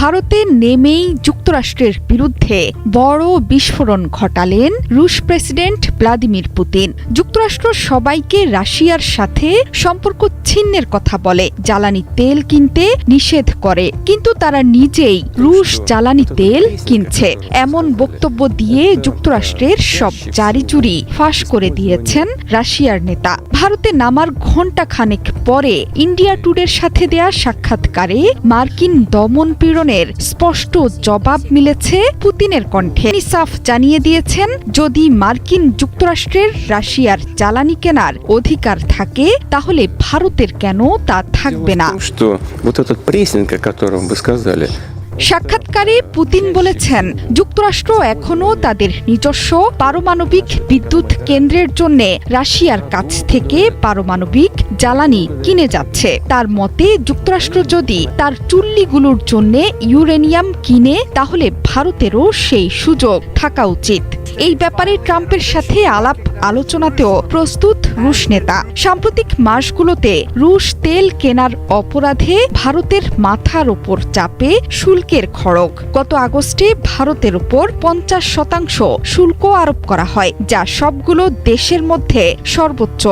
ভারতে নেমেই যুক্তরাষ্ট্রের বিরুদ্ধে বড় বিস্ফোরণ ঘটালেন রুশ প্রেসিডেন্ট ভ্লাদিমির পুতিন। যুক্তরাষ্ট্র সবাইকে রাশিয়ার সাথে সম্পর্ক ছিন্নের কথা বলে, জ্বালানি তেল কিনতে নিষেধ করে। কিন্তু তারা নিজেই রুশ জ্বালানি তেল কিনছে। এমন বক্তব্য দিয়ে যুক্তরাষ্ট্রের সব জারিজুরি ফাঁস করে দিয়েছেন রাশিয়ার নেতা। ভারতে নামার ঘণ্টা খানেক পরে ইন্ডিয়া টুডের সাথে দেয়া সাক্ষাৎকারে মার্কিন দমন পীড়নের স্পষ্ট জবাব মিলেছে পুতিনের কণ্ঠে। নিসাফ জানিয়ে দিয়েছেন, যদি মার্কিন যুক্তরাষ্ট্রের রাশিয়ার জ্বালানি কেনার অধিকার থাকে, তাহলে ভারতের কেন তা থাকবে না? সাক্ষাৎকারে পুতিন বলেছেন, যুক্তরাষ্ট্র এখনও তাদের নিজস্ব পারমাণবিক বিদ্যুৎ কেন্দ্রের জন্য রাশিয়ার কাছ থেকে পারমাণবিক জ্বালানি কিনে যাচ্ছে। তার মতে, যুক্তরাষ্ট্র যদি তার চুল্লিগুলোর জন্য ইউরেনিয়াম কিনে, তাহলে ভারতেরও সেই সুযোগ থাকা উচিত। এই ব্যাপারে ট্রাম্পের সাথে আলাপ আলোচনাতেও প্রস্তুত রুশ নেতা। সাম্প্রতিক মাসগুলোতে রুশ তেল কেনার অপরাধে ভারতের মাথার ওপর চাপে শুল্কের খড়গ। গত আগস্টে ভারতের উপর পঞ্চাশ শতাংশ শুল্ক আরোপ করা হয়, যা সবগুলো দেশের মধ্যে সর্বোচ্চ।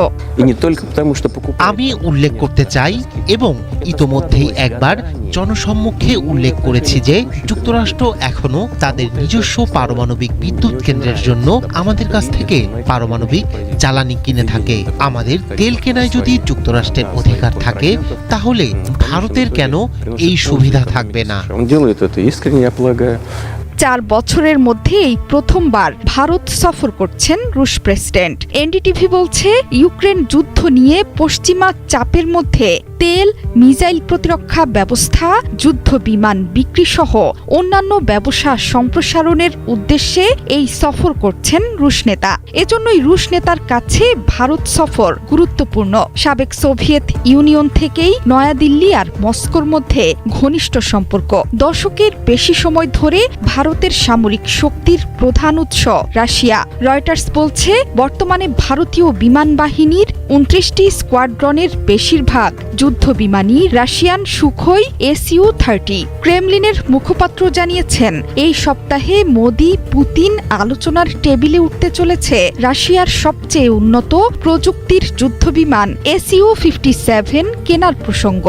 আমি উল্লেখ করতে চাই এবং ইতোমধ্যেই একবার জনসম্মুখে উল্লেখ করেছি যে যুক্তরাষ্ট্র এখনও তাদের নিজস্ব পারমাণবিক বিদ্যুৎ কেন্দ্রের জন্য আমাদের কাছ থেকে পারমাণবিক জ্বালানি কিনে থাকে। আমাদের তেল কেনায় যদি যুক্তরাষ্ট্রের অধিকার থাকে তাহলে ভারতের কেন এই সুবিধা থাকবে না? চার বছরের মধ্যে এই প্রথমবার ভারত সফর করছেন রুশ প্রেসিডেন্ট। এনডিটিভি বলছে, ইউক্রেন যুদ্ধ নিয়ে পশ্চিমা চাপের মধ্যে তেল, মিসাইল প্রতিরক্ষা ব্যবস্থা, যুদ্ধ বিমান বিক্রি সহ অন্যান্য ব্যবসা সম্প্রসারণের উদ্দেশ্যে এই সফর করছেন রুশ নেতা। এজন্যই রুশ নেতার কাছে ভারত সফর গুরুত্বপূর্ণ। সাবেক সোভিয়েত ইউনিয়ন থেকেই নয়াদিল্লি আর মস্কোর মধ্যে ঘনিষ্ঠ সম্পর্ক। দশকের বেশি সময় ধরে ভারতের সামরিক শক্তির প্রধান উৎস রাশিয়া। রয়টার্স বলছে, বর্তমানে ভারতীয় বিমান বাহিনীর উনত্রিশটি স্কোয়াড্রনের বেশিরভাগ যুদ্ধ বিমানই রাশিয়ান সুখই এসইউ থার্টি ক্রেমলিনের মুখপাত্র জানিয়েছেন, এই সপ্তাহে মোদি পুতিন আলোচনার টেবিলে উঠতে চলেছে রাশিয়ার সবচেয়ে উন্নত প্রযুক্তির যুদ্ধ বিমান এসইউ ফিফটি সেভেন কেনার প্রসঙ্গ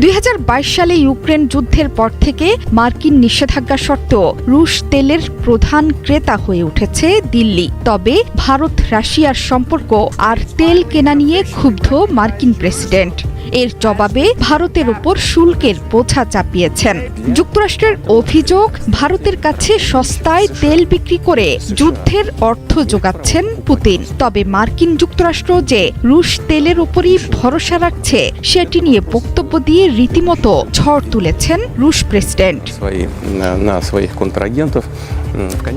দুই হাজার বাইশ সালে ইউক্রেন যুদ্ধের পর থেকে মার্কিন নিষেধাজ্ঞা সত্ত্বেও রুশ তেলের প্রধান ক্রেতা হয়ে উঠেছে দিল্লি। তবে ভারত রাশিয়ার সম্পর্ক আর তেল কেনা নিয়ে ক্ষুব্ধ মার্কিন প্রেসিডেন্ট। এর জবাবে ভারতের ওপর শুল্কের বোঝা চাপিয়েছেন। যুক্তরাষ্ট্রের অভিযোগ, ভারতের কাছে সস্তায় তেল বিক্রি করে যুদ্ধের অর্থ যোগাচ্ছেন পুতিন। তবে মার্কিন যুক্তরাষ্ট্র যে রুশ তেলের উপরই ভরসা রাখছে, সেটি নিয়ে বক্তব্য দিয়ে রীতিমতো ঝড় তুলেছেন রুশ প্রেসিডেন্ট।